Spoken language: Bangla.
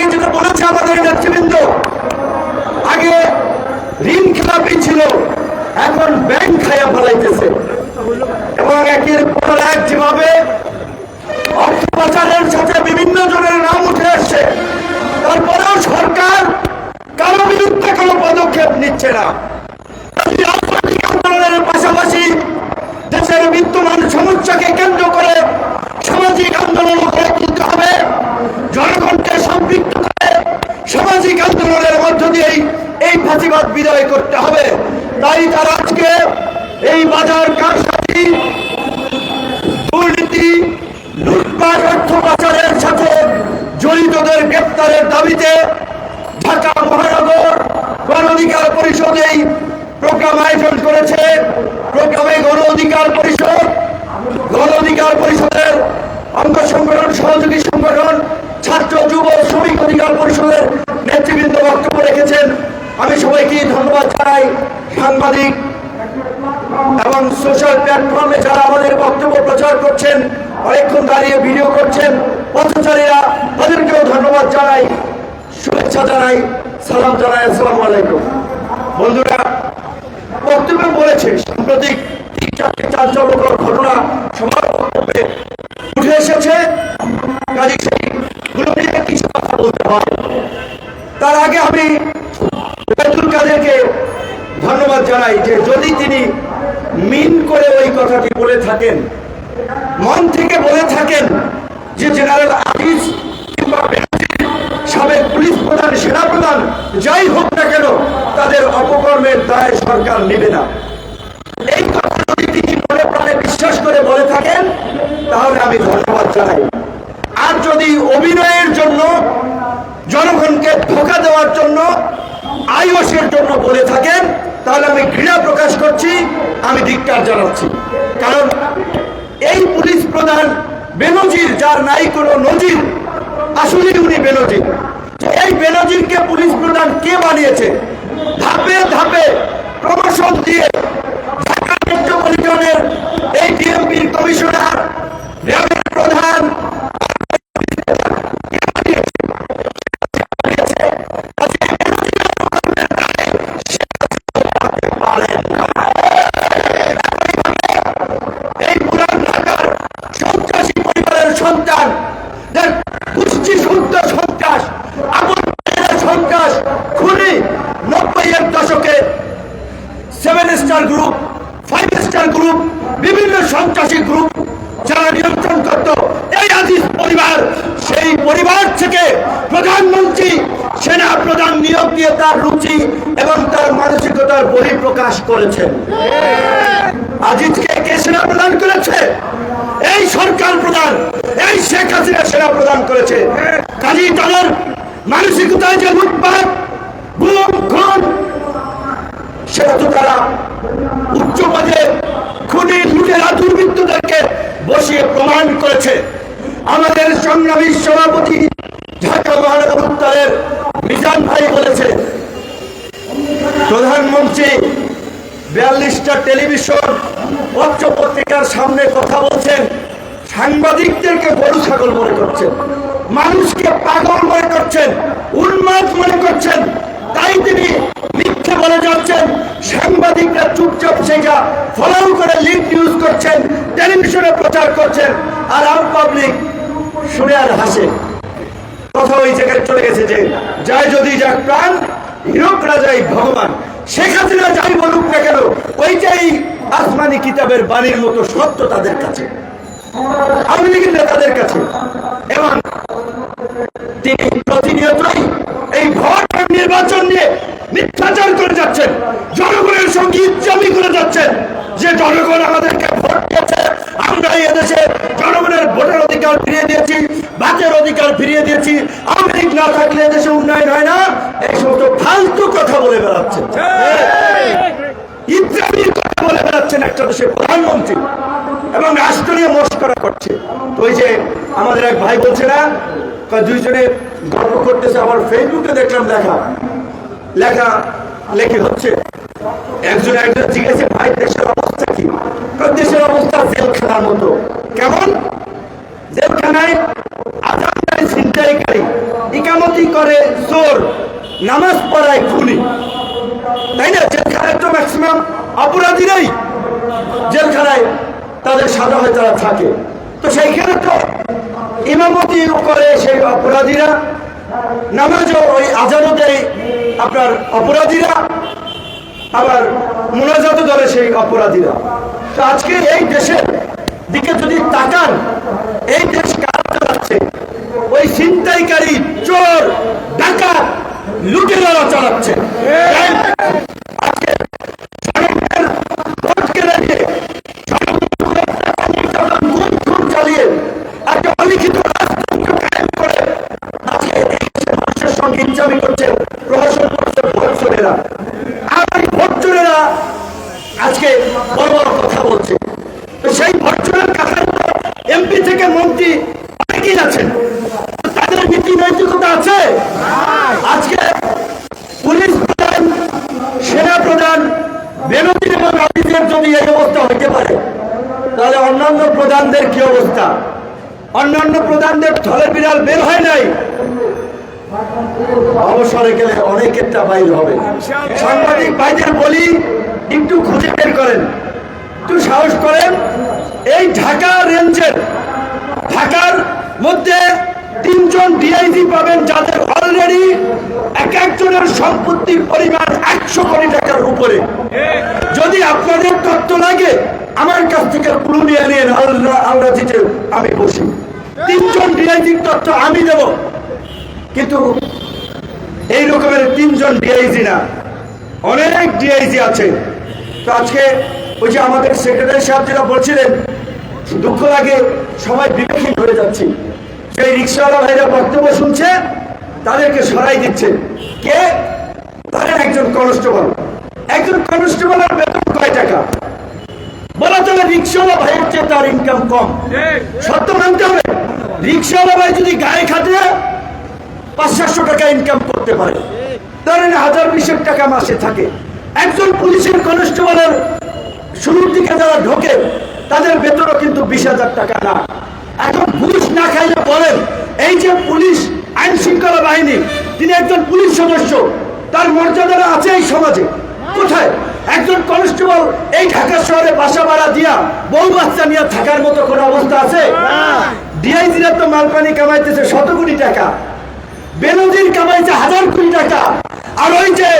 আগে যেটা বলেছে আমাদের নেতৃবৃন্দ, আগে ঋণ খেলাপি ছিল, এখন ব্যাংক খাইয়া ফেলাইতেছে। এবং একের পর এক যেভাবে ফাঁসিবাদ বিদায় করতে হবে। তাই তারা আজকে এই বাজার কারসাজি দুর্নীতি, লুটপাট অর্থ পাচারের সাথে জড়িতদের গ্রেপ্তারের দাবিতে ঢাকা মহানগর গণ অধিকার পরিষদ এই প্রোগ্রাম আয়োজন করেছে। প্রোগ্রামে গণ অধিকার পরিষদ, গণ অধিকার পরিষদের অঙ্গ সংগঠন, সহযোগী সংগঠন, ছাত্র, যুব, শ্রমিক অধিকার পরিষদের নেতৃবৃন্দ বক্তব্য রেখেছেন। আমি সবাইকে ধন্যবাদ জানাই সাংবাদিক এবং সোশ্যাল প্ল্যাটফর্মে যারা আমাদের বক্তব্য প্রচার করছেন, অনেকক্ষণ দাঁড়িয়ে ভিডিও করছেন, পথচারীরা তাদেরকেও ধন্যবাদ জানাই, শুভেচ্ছা জানাই, সালাম জানাই, আসসালামু আলাইকুম। বন্ধুরা, বক্তব্যে বলেছে, সাম্প্রতিক তিন চারটি চাঞ্চল্যকর ঘটনা সবার বক্তব্যে জানাই যে যদি তিনি মিন করে ওই কথাটি বলে থাকেন, মন থেকে বলে থাকেন যে জেনারেল আজিজ কিংবা সাবেক পুলিশ প্রধান সেনা প্রধান যাই হোক না কেন, তাদের অপকর্মের দায় সরকার নেবে না। এই কথা যদি তিনি মনে প্রাণে বিশ্বাস করে বলে থাকেন, তাহলে আমি ধন্যবাদ জানাই। আর যদি অভিনয়ের জন্য, জনগণকে ধোকা দেওয়ার জন্য, আইওসের জন্য বলে থাকেন তাহলে আমি ঘৃণা প্রকাশ করছি, আমি ধিক্কার জানাচ্ছি। কারণ এই পুলিশ প্রধান বেনজির, যার নাই কোনো নজির আসলে উনি বেনজির। এই বেনজিরকে পুলিশ প্রধান কে বানিয়েছে? ধাপে ধাপে প্রমোশন দিয়ে ঢাকা মেট্রোপলিটনের এই ডিএমপির কমিশনার সন্ত্রাসী গ্রুপ যারা নিয়ন্ত্রণ করত, এই আজিজ পরিবার, সেই পরিবার থেকে প্রধানমন্ত্রী, সেনা প্রধান নিয়োগ দিয়ে তার রুচি এবং তার মানসিকতার বহিঃপ্রকাশ করেছেন। আজিজকে কে সেনা প্রদান করেছে? এই সরকার প্রধান, এই শেখ হাসিনা সেনা প্রদান করেছে। কাজী তাদের মানসিকতায় যে লুটপাট সেটা তো তারা উচ্চ পদে খুনি লুটেরা দুর্বৃত্তদেরকে বসিয়ে প্রমাণ করেছে। আমাদের সংগ্রামী সভাপতি ঢাকা মহানগর উত্তরের মিজান ভাই বলেছে, প্রধানমন্ত্রী, বিয়াল্লিশটা টেলিভিশন পত্র পত্রিকার সামনে কথা বলছেন, সাংবাদিকদেরকে গরু ছাগল মনে করছেন, মানুষকে পাগল মনে করছেন, উন্মাদ মনে করছেন, তাই তিনি মিথ্যে বলে যাচ্ছেন। সাংবাদিকরা চুপচাপ সেটা ফলো করে লিঙ্ক ইউজ করছেন টেলিভিশনে প্রচার করছেন, আর আম পাবলিক শুনে আর হাসে। কথা ওই জায়গায় চলে গেছে যে যায় যদি যাক প্রাণ হিরোকরা যাই ভগবান হাসিনা যাই বলুক না কেন, ওইটাই আসমানি কিতাবের বাণীর মতো সত্য তাদের কাছে। আওয়ামী লীগের নেতাদের কাছে। এবং তিনি প্রতিনিয়তই এই ভোট আর নির্বাচন নিয়ে মিথ্যাচার করে যাচ্ছেন, জনগণের সঙ্গে ইচ্ছামি করে যাচ্ছেন। যে জনগণ আমাদেরকে ভোট দিয়েছে, আমরা এই দেশে জনগণের ভোটের অধিকার ফিরিয়ে দিয়েছি বাতের অধিকার ফিরিয়ে দিয়েছি। আওয়ামী না থাকলে দেশে উন্নয়ন হয় না। এই সমস্ত ফালতু কথা বলে বেড়াচ্ছে ইত্যাদির কথা বলে বেড়াচ্ছেন একটা দেশের প্রধানমন্ত্রী। এবং রাষ্ট্র নিয়ে মস্করা করছে। তো ওই যে আমাদের এক ভাই বলছে না দুইজনে গল্প করতেছে আমার ফেসবুকে দেখলাম লেখা। লেখা, লেখি হচ্ছে, একজন একজন জিজ্ঞেসে, ভাই, দেশের অবস্থা কি? দেশের অবস্থা জেলখানার মতো। কেমন? জেলখানায় আজাদ ছিনতাইকারী। ইকামতি করে নামাজ পড়ায় খুনি। তাই না? জেলখানায় তো ম্যাক্সিমাম অপরাধীরাই জেলখানায় তাদের সাজা হয়ে তারা থাকে। তো সেইখানে তো ইমামতি করে সেই অপরাধীরা। নামাজও ওই আজানও দেয় আপনার অপরাধীরা, আবার মোনাজাত ধরে সেই অপরাধীরা। তো আজকে এই দেশের দিকে যদি তাকান, এই দেশ কারা চালাচ্ছে? ওই ছিনতাইকারী, চোর, ডাকাত, লুটেরারা চালাচ্ছে। চালিয়ে একটা অলিখিত মানুষের সঙ্গে ইনচামি করছে প্রহসন করছে ভোট চোরেরা আর ভোট চোরেরা আজকে বড় বড় কথা বলছে। তো সেই ভোট চোরের কাছে এমপি থেকে মন্ত্রী অনেকেই আছেন তাদের নীতি নৈতিকতা আছে? আজকে পুলিশ প্রধান, সেনা প্রধান বেনজির এবং আদিজের যদি এই অবস্থা হইতে পারে, তাহলে অন্যান্য প্রধানদের কি অবস্থা? অন্যান্য প্রধানদের থলে বিড়াল বের হয় নাই? অবসরে গেলে অনেকেরটা বাইর হবে। সাংবাদিক ভাইদের বলি, একটু খুঁজে বের করেন। একটু সাহস করেন। এই ঢাকা রেঞ্জের, ঢাকার মধ্যে তিনজন ডিআইজি পাবেন যাদের অলরেডি এক একজনের সম্পত্তির পরিমাণ একশো কোটি টাকার উপরে। যদি আপনাদের তথ্য লাগে, আমার কাছ থেকে পুরো নিয়ে নিয়ে আল্লাহ আমি বসি তিনজন ডিআইজির তথ্য আমি দেব। কিন্তু এই রকমের তিনজন ডিআইজি না অনেক ডিআইজি আছে। তো আজকে ওই যে আমাদের সেক্রেটারি সাহেব যেটা বলছিলেন দুঃখ লাগে সবাই বিবেকহীন হয়ে যাচ্ছে। সেই রিক্সাওয়ালা ভাইরা বক্তব্য শুনছে তাদেরকে সরাই দিচ্ছে। কে? তাদের একজন কনস্টেবল একজন কনস্টেবলের বেতন কয় টাকা? বলা চলে রিক্সাওয়ালা ভাইয়ের চেয়ে তার ইনকাম কম। সত্য মানতে হবে? রিক্সাওয়ালা ভাই যদি গায়ে খাটে পাঁচ সাতশো টাকা ইনকাম করতে পারে। ধরেন হাজার বিশেক টাকা মাসে থাকে। একজন পুলিশের কনস্টেবলের শুরুর দিকে যারা ঢোকে তাদের বেতনও কিন্তু বিশ হাজার টাকা না। এখন ঘুষ না খাইলে বলেন এই যে পুলিশ আইন শৃঙ্খলা বাহিনী তিনি একজন পুলিশ সদস্য তার মর্যাদাটা আছে এই সমাজে। কোথায়? একজন কনস্টেবল এই ঢাকা শহরে বাসা ভাড়া দিয়া বউ বাচ্চা নিয়ে থাকার মতো কোনো অবস্থা আছে? ডিআইজিরা তো মালপানি কামাইতেছে শত কোটি টাকা। বেনজির কামাইছে হাজার কোটি টাকা। আর ওই যে